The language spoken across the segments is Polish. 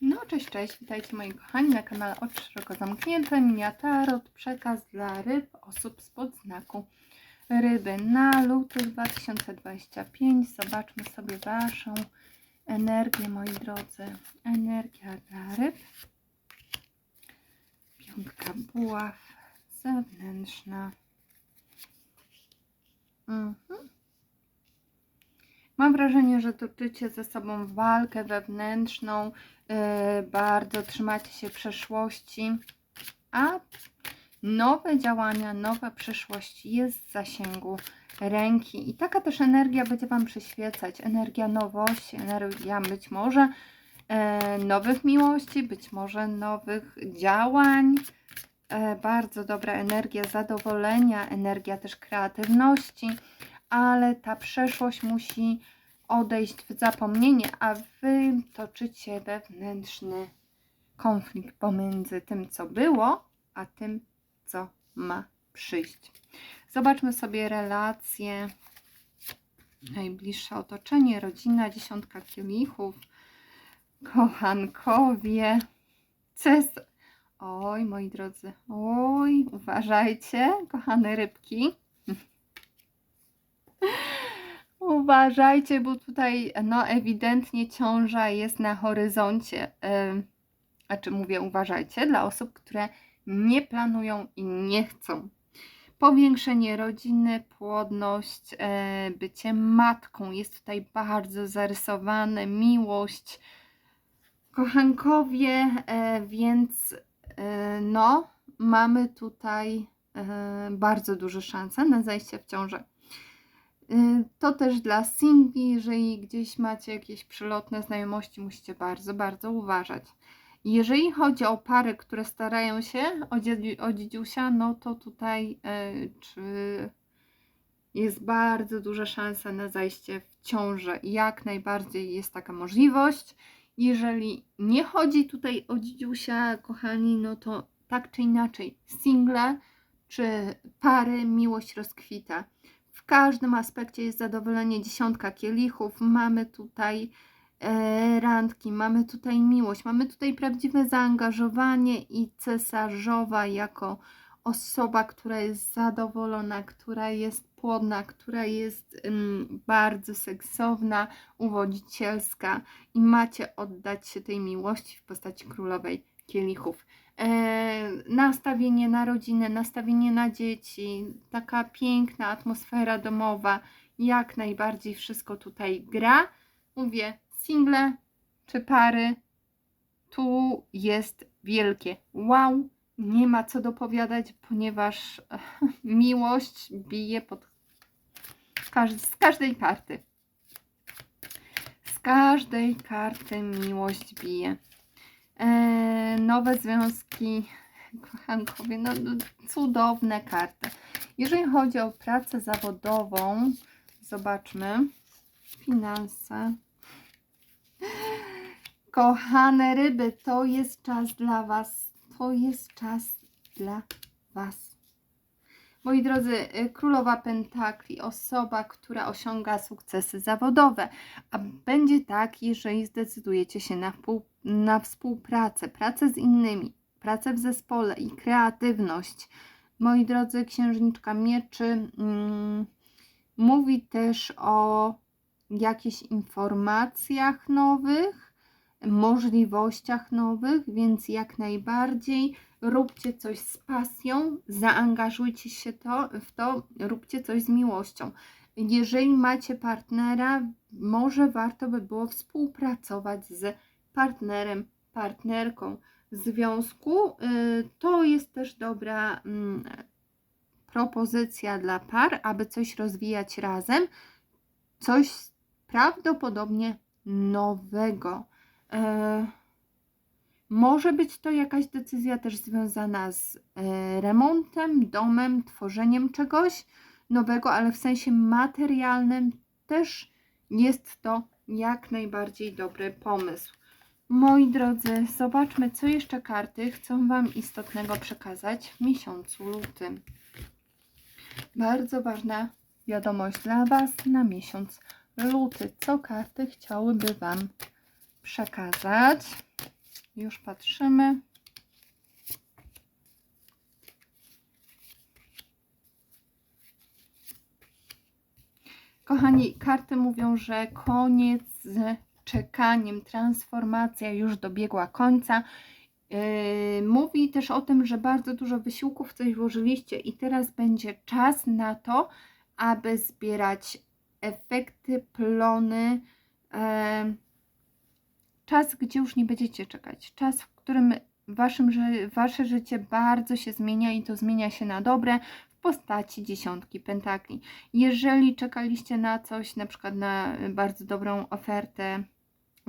No cześć, cześć, witajcie moi kochani na kanale Oczy Szeroko Zamknięte, Minia Tarot, przekaz dla ryb, osób spod znaku ryby na luty 2025. Zobaczmy sobie Waszą energię, moi drodzy. Energia dla ryb. Piątka buław, zewnętrzna. Mhm. Mam wrażenie, że toczycie ze sobą walkę wewnętrzną, yy, bardzo trzymacie się przeszłości, a nowe działania, nowa przyszłość jest w zasięgu ręki. I taka też energia będzie Wam przyświecać, energia nowości, energia być może e, nowych miłości, być może nowych działań, e, bardzo dobra energia zadowolenia, energia też kreatywności, ale ta przeszłość musi odejść w zapomnienie, a Wy toczycie wewnętrzny konflikt pomiędzy tym, co było, a tym, co ma przyjść. Zobaczmy sobie relacje, najbliższe otoczenie, rodzina, dziesiątka kielichów, kochankowie, ces. Oj, moi drodzy, oj, uważajcie, kochane rybki. Uważajcie, bo tutaj no ewidentnie ciąża jest na horyzoncie. A czy mówię uważajcie dla osób, które nie planują i nie chcą. Powiększenie rodziny, płodność, e, bycie matką jest tutaj bardzo zarysowane, miłość, kochankowie, e, więc e, no, mamy tutaj bardzo duże szanse na zajście w ciążę. To też dla singli, jeżeli gdzieś macie jakieś przelotne znajomości, musicie bardzo, bardzo uważać. Jeżeli chodzi o pary, które starają się o, o dziedziusia, no to tutaj e, czy jest bardzo duża szansa na zajście w ciążę. Jak najbardziej jest taka możliwość. Jeżeli nie chodzi tutaj o dziedziusia, kochani, no to tak czy inaczej, single czy pary, miłość rozkwita. W każdym aspekcie jest zadowolenie. Dziesiątka kielichów. Mamy tutaj e, randki, mamy tutaj miłość, mamy tutaj prawdziwe zaangażowanie i cesarzowa jako osoba, która jest zadowolona, która jest płodna, która jest ym, bardzo seksowna, uwodzicielska i macie oddać się tej miłości w postaci królowej kielichów. E, nastawienie na rodzinę, nastawienie na dzieci, taka piękna atmosfera domowa, jak najbardziej wszystko tutaj gra. Mówię, single czy pary, tu jest wielkie wow. Nie ma co dopowiadać, ponieważ miłość bije pod z każdej karty. Z każdej karty miłość bije. E, nowe związki, kochankowie, no, no cudowne karty. Jeżeli chodzi o pracę zawodową, zobaczmy. Finanse. Kochane ryby, to jest czas dla Was. To jest czas dla Was. Moi drodzy, y, królowa pentakli, osoba, która osiąga sukcesy zawodowe, a będzie tak, jeżeli zdecydujecie się na, na współpracę, pracę z innymi, pracę w zespole i kreatywność. Moi drodzy, księżniczka mieczy mm, mówi też o jakichś informacjach nowych, możliwościach nowych, więc jak najbardziej róbcie coś z pasją, zaangażujcie się to, w to, róbcie coś z miłością. Jeżeli macie partnera, może warto by było współpracować z partnerem, partnerką w związku. Y, to jest też dobra mm, propozycja dla par, aby coś rozwijać razem, coś prawdopodobnie nowego. E, może być to jakaś decyzja też związana z e, remontem, domem, tworzeniem czegoś nowego, ale w sensie materialnym też jest to jak najbardziej dobry pomysł. Moi drodzy, zobaczmy, co jeszcze karty chcą Wam istotnego przekazać w miesiącu lutym. Bardzo ważna wiadomość dla Was na miesiąc luty. Co karty chciałyby Wam przekazać? Już patrzymy. Kochani, karty mówią, że koniec z czekaniem, transformacja już dobiegła końca. Yy, mówi też o tym, że bardzo dużo wysiłków coś włożyliście i teraz będzie czas na to, aby zbierać efekty, plony. Yy, czas, gdzie już nie będziecie czekać. Czas, w którym waszym, wasze życie bardzo się zmienia i to zmienia się na dobre w postaci dziesiątki pentakli. Jeżeli czekaliście na coś, na przykład na bardzo dobrą ofertę,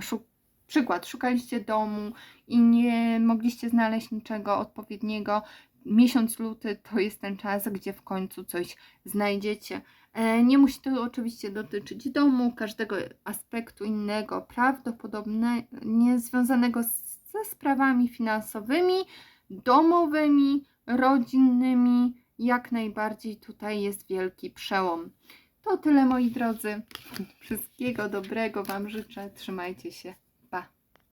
szuk- przykład, szukaliście domu i nie mogliście znaleźć niczego odpowiedniego, miesiąc luty to jest ten czas, gdzie w końcu coś znajdziecie. E, Nie musi to oczywiście dotyczyć domu, każdego aspektu innego, prawdopodobnie związanego z- ze sprawami finansowymi, domowymi, rodzinnymi. Jak najbardziej tutaj jest wielki przełom. To tyle moi drodzy. Wszystkiego dobrego Wam życzę. Trzymajcie się.